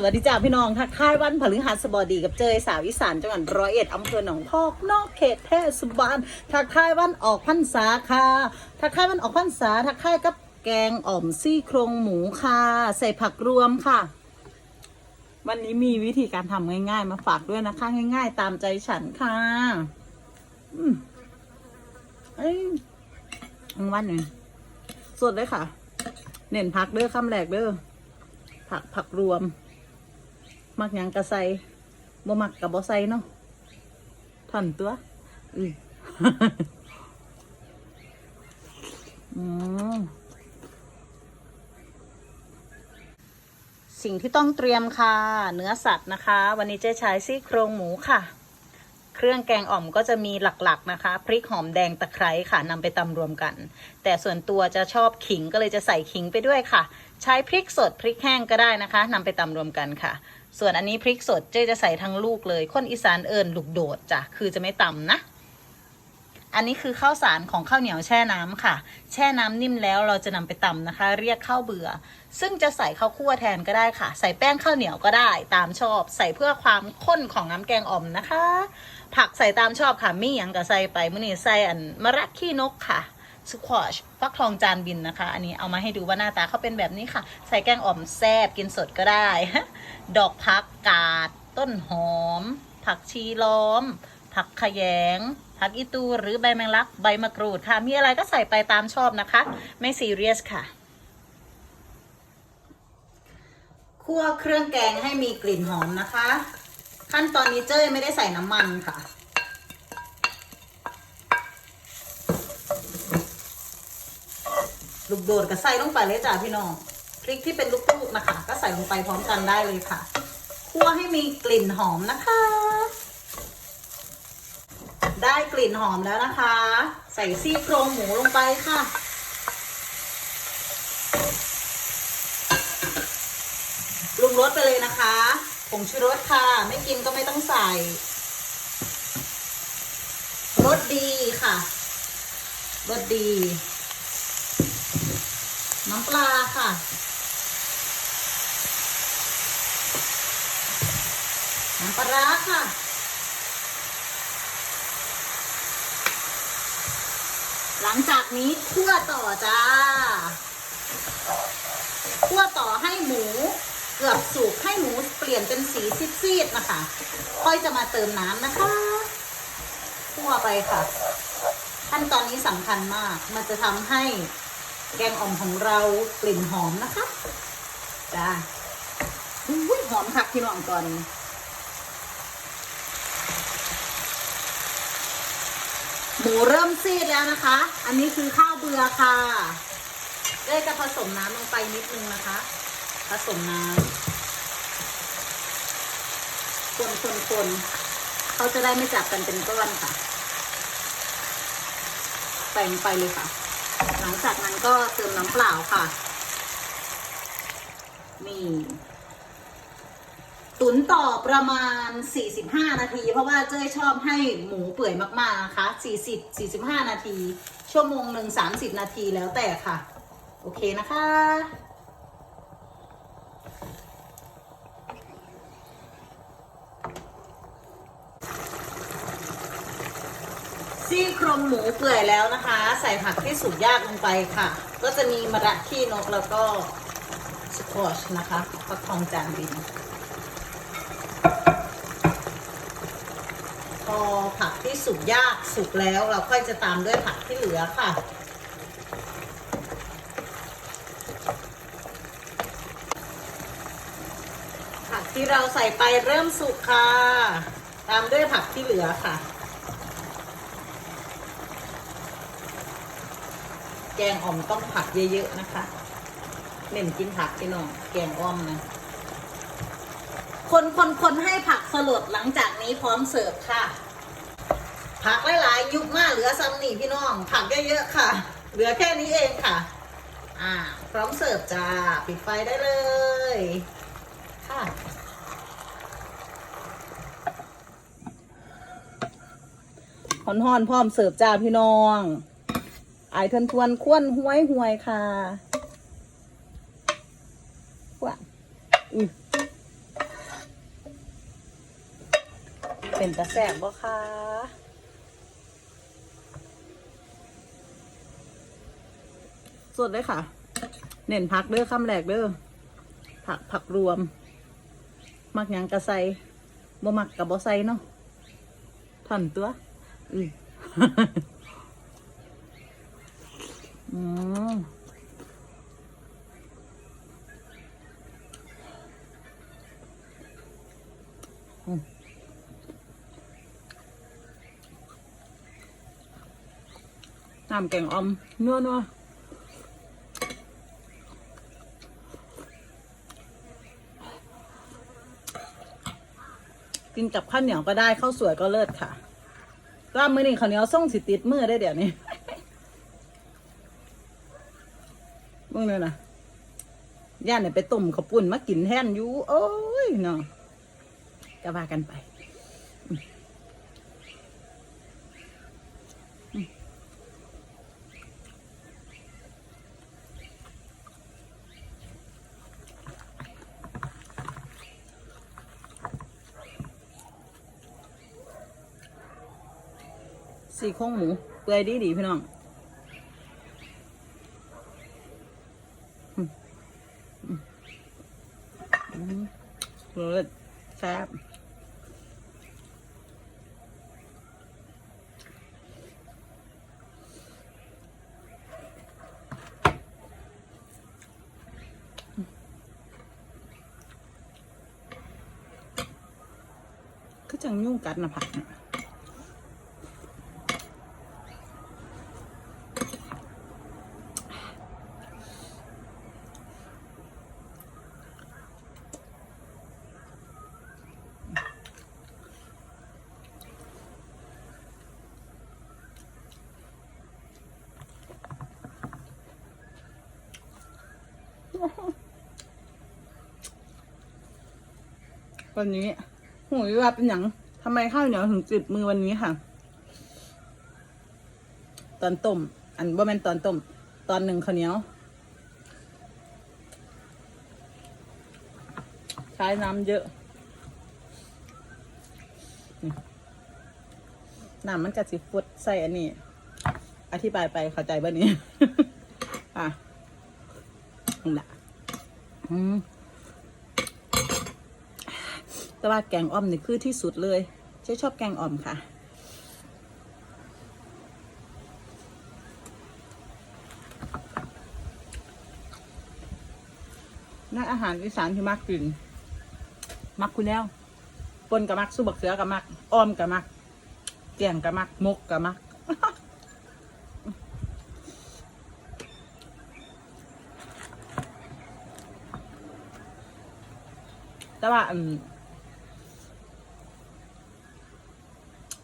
สวัสดีจ้าพี่น้องทักทายวันพฤหัสบดีกับเจยสาวอีสานจังหวัดร้อยเอ็ดอำเภอหนองพอกนอกเขตเทศบาลทักทายวันออกพรรษาค่ะทักทายวันออกพรรษาทักทายกับแกงอ่อมซี่โครงหมูค่ะ ใส่ผักรวมค่ะ วันนี้มีวิธีการทำง่าย ๆ มาฝากด้วยนะคะ ง่าย ๆ ตามใจฉันค่ะอืมเอ้ยวันหนึ่งสดเลยค่ะ เน้นพักเด้อคำแรกเด้อผักผักรวม มักหยังกระใสบ่มักกับบ่ใสเนาะท่อนตัวอืออืมสิ่งที่ต้องเตรียมค่ะ เนื้อสัตว์นะคะ วันนี้เจ๊ใช้ซี่โครงหมูค่ะ เครื่องแกงอ่อมก็จะมีหลักๆนะคะ พริกหอมแดงตะไคร้ค่ะนำไปตำรวมกัน แต่ส่วนตัวจะชอบขิงก็เลยจะใส่ขิงไปด้วยค่ะ ใช้พริกสดพริกแห้งก็ได้นะคะนำไปตำรวมกันค่ะ ส่วนอันนี้พริกสดเจ๊จะใส่ทั้งลูกเลย คนอีสานเอิญลูกโดดจ้ะ คือจะไม่ตำนะ อันนี้คือข้าวสารของข้าวเหนียวแช่น้ำค่ะ แช่น้ำนิ่มแล้วเราจะนำไปตำนะคะ เรียกข้าวเบื่อ ซึ่งจะใส่ข้าวคั่วแทนก็ได้ค่ะ ใส่แป้งข้าวเหนียวก็ได้ ตามชอบ ใส่เพื่อความข้นของน้ำแกงอ่อมนะคะ ผักใส่ตามชอบค่ะ มีอย่างก็ใส่ไปมื่อนี้ใส่อันมะระขี้นกค่ะ สควอชฟักทองจานบินนะคะ อันนี้เอามาให้ดูว่าหน้าตาเขาเป็นแบบนี้ค่ะ ใส่แกงอ่อมแซบกินสดก็ได้ ดอกพักกาด ต้นหอม ผักชีล้อม ผักขยง ผักอีตูหรือใบแมงลัก ใบมะกรูดค่ะ มีอะไรก็ใส่ไปตามชอบนะคะ ไม่ซีเรียสค่ะคั่วเครื่องแกงให้มีกลิ่นหอมนะคะ ขั้นตอนนี้เจ้ยไม่ได้ใส่น้ำมันค่ะ ลูกโดดกับใส่ลงไปเลยจ้ะพี่น้องพริกที่เป็นลูกๆนะคะ ก็ใส่ลงไปพร้อมกันได้เลยค่ะคั่วให้มีกลิ่นหอมนะคะ ได้กลิ่นหอมแล้วนะคะ ใส่ซี่โครงหมูลงไปค่ะปรุงรสไปเลยนะคะผงชูรสค่ะ ไม่กินก็ไม่ต้องใส่รสดีค่ะรสดี น้ำปลาค่ะ น้ำปลาค่ะ หลังจากนี้คั่วต่อจ้าคั่วต่อให้หมูเกือบสุกให้หมูเปลี่ยนเป็นสีซีดๆนะคะ ค่อยจะมาเติมน้ำนะคะคั่วไปค่ะ ขั้นตอนนี้สำคัญมาก มันจะทำให้ แกงอ่อมของเรากลิ่นหอมนะคะจ้าอุ้ยหอมคักพี่น้องก่อนหมูเริ่มซีดแล้วนะคะ อันนี้คือข้าวเบือค่ะได้จะผสมน้ำลงไปนิดนึงนะคะ ผสมน้ำคนคนคนเขาจะได้ไม่จับกันเป็นก้อนค่ะ ใส่ลงไปเลยค่ะ หลังจากนั้นก็เติมน้ำเปล่าค่ะ นี่ ตุ๋นต่อประมาณ 45 นาที เพราะว่าเจ้ยชอบให้หมูเปื่อยมากๆนะคะ40 45 นาที ชั่วโมงหนึ่ง30 นาทีแล้วแต่ค่ะ โอเคนะคะ ซี่โครงหมูเปื่อยแล้วนะคะ ใส่ผักที่สุกยากลงไปค่ะ ก็จะมีมะระขี้นกแล้วก็สควอชนะคะฟักทองจานบินพอผักที่สุกยากสุกแล้วเราค่อยจะตามด้วยผักที่เหลือค่ะผักที่เราใส่ไปเริ่มสุกค่ะ ตามด้วยผักที่เหลือค่ะ แกงอ่อมต้องผักเยอะๆนะคะเน้นกินผักพี่น้องแกงอ่อมนะคนคนคนให้ผักสลดหลังจากนี้พร้อมเสิร์ฟค่ะ ผักหลายๆ ยุบมากเหลือซ้ำนี่พี่น้อง ผักเยอะๆค่ะ เหลือแค่นี้เองค่ะ อ่า พร้อมเสิร์ฟจ้าปิดไฟได้เลย ค่ะหอนหอนๆพร้อมเสิร์ฟจ้าพี่น้อง ไอเทินทวนควนห้วยห้วยค่ะว่าอือเป็นตะแสบบ่ค่ะสดเลยค่ะ เน้นผักเด้อคำแหลกเด้อผักผักรวม มักยังกระไซบ่มักกับบอไซเนาะถ่อนตัว อือ อืมน้ำแกงออมนัวนัวกินกับข้าวเหนียวก็ได้ข้าวสวยก็เลิศค่ะก็มือนี่ข้าวเหนียวส่งสิติดมือได้เดี๋ยวนี้ มึงเลยนะย่าเนี่ยไปต้มข้าวปุ้นมากินแทนอยู่ โอ้ยเนาะก็ว่ากันไปสี่โครงหมู เปื่อยดีดีพี่น้อง อืม เลิศแซ่บก็จังยุ่งกัดนะผักน่ะ วันนี้หูยว่าเป็นอย่างทำไมข้าวเหนียวถึงติดมือวันนี้ค่ะ ตอนต้ม อันว่าแม่นตอนต้ม ตอนหนึ่งข้าวเหนียว ใช้น้ำเยอะน้ำมันกระสิฟุดใส่อันนี้ อธิบายไปเข้าใจบ้านี้ นี่แหละอืมแต่ว่าแกงอ่อมนี่คือที่สุดเลยเจ๊ชอบแกงอ่อมค่ะ น่าอาหารอีสานที่มักกิน มักคุณแล้วปนกับมักซุปบักเสือกับมักอ้อมกับมักแกงกับมักมกกับมัก แต่ว่าอืม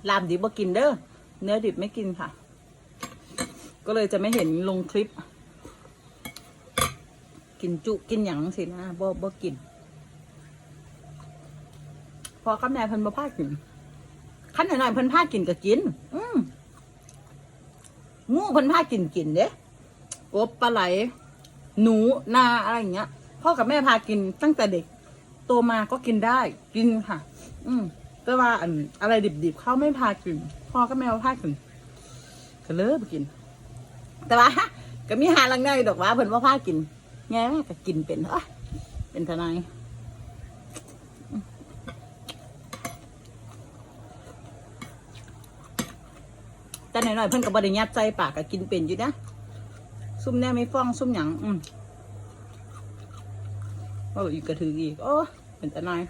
ลามดิบกินเด้อเนื้อดิบไม่กินค่ะ ก็เลยจะไม่เห็นลงคลิป กินจุกินหยังสินะบ่บ่กิน พอกับแม่เพิ่นบ่พากินขั้นหน่อยๆเพิ่นพากินก็กิน อืมงูเพิ่นพากินกินเด้กบปลาไหล หนูนาอะไรอย่างเงี้ยพ่อกับแม่พากินตั้งแต่เด็ก โตมาก็กินได้กินค่ะ อืมแต่ว่าอันอะไรดิบๆเขาไม่พากินพ่อก็ไม่เอาพากินก็เลยไปกิน แต่ว่าก็มีหาลังได้ดอกว่าเพิ่นว่าพากินไงก็กินเป็นเอ้ยเป็นทนายแต่หน่อยๆเพิ่นก็บ่ได้ยัดใจปากก็กินเป็นอยู่นะซุ่มแน่ไม่ฟ้องซุ่มหยังอืม ว่าอีกกระถืออีกโอ้เป็นตะนาย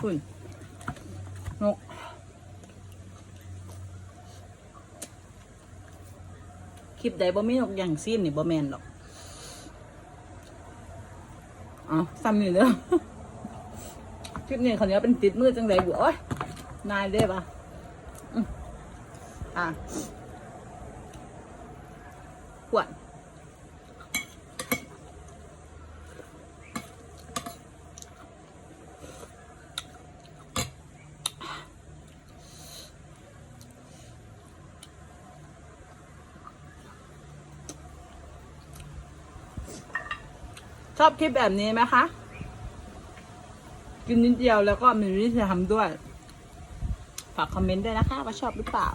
คุณนกคลิปใดบ่มีนกอย่างซีนนี่บ่แมนหรอกเอ๋อซ้ำนี่เด้อคลิปนี้เขาเนี้ยเป็นติดมือจังไดบุโอ้ยนายเด้ปะอะ ชอบคลิปแบบนี้ไหมคะ กินนิดเดียวแล้วก็มีวิธีทำด้วย ฝากคอมเมนต์ด้วยนะคะ ว่าชอบหรือเปล่า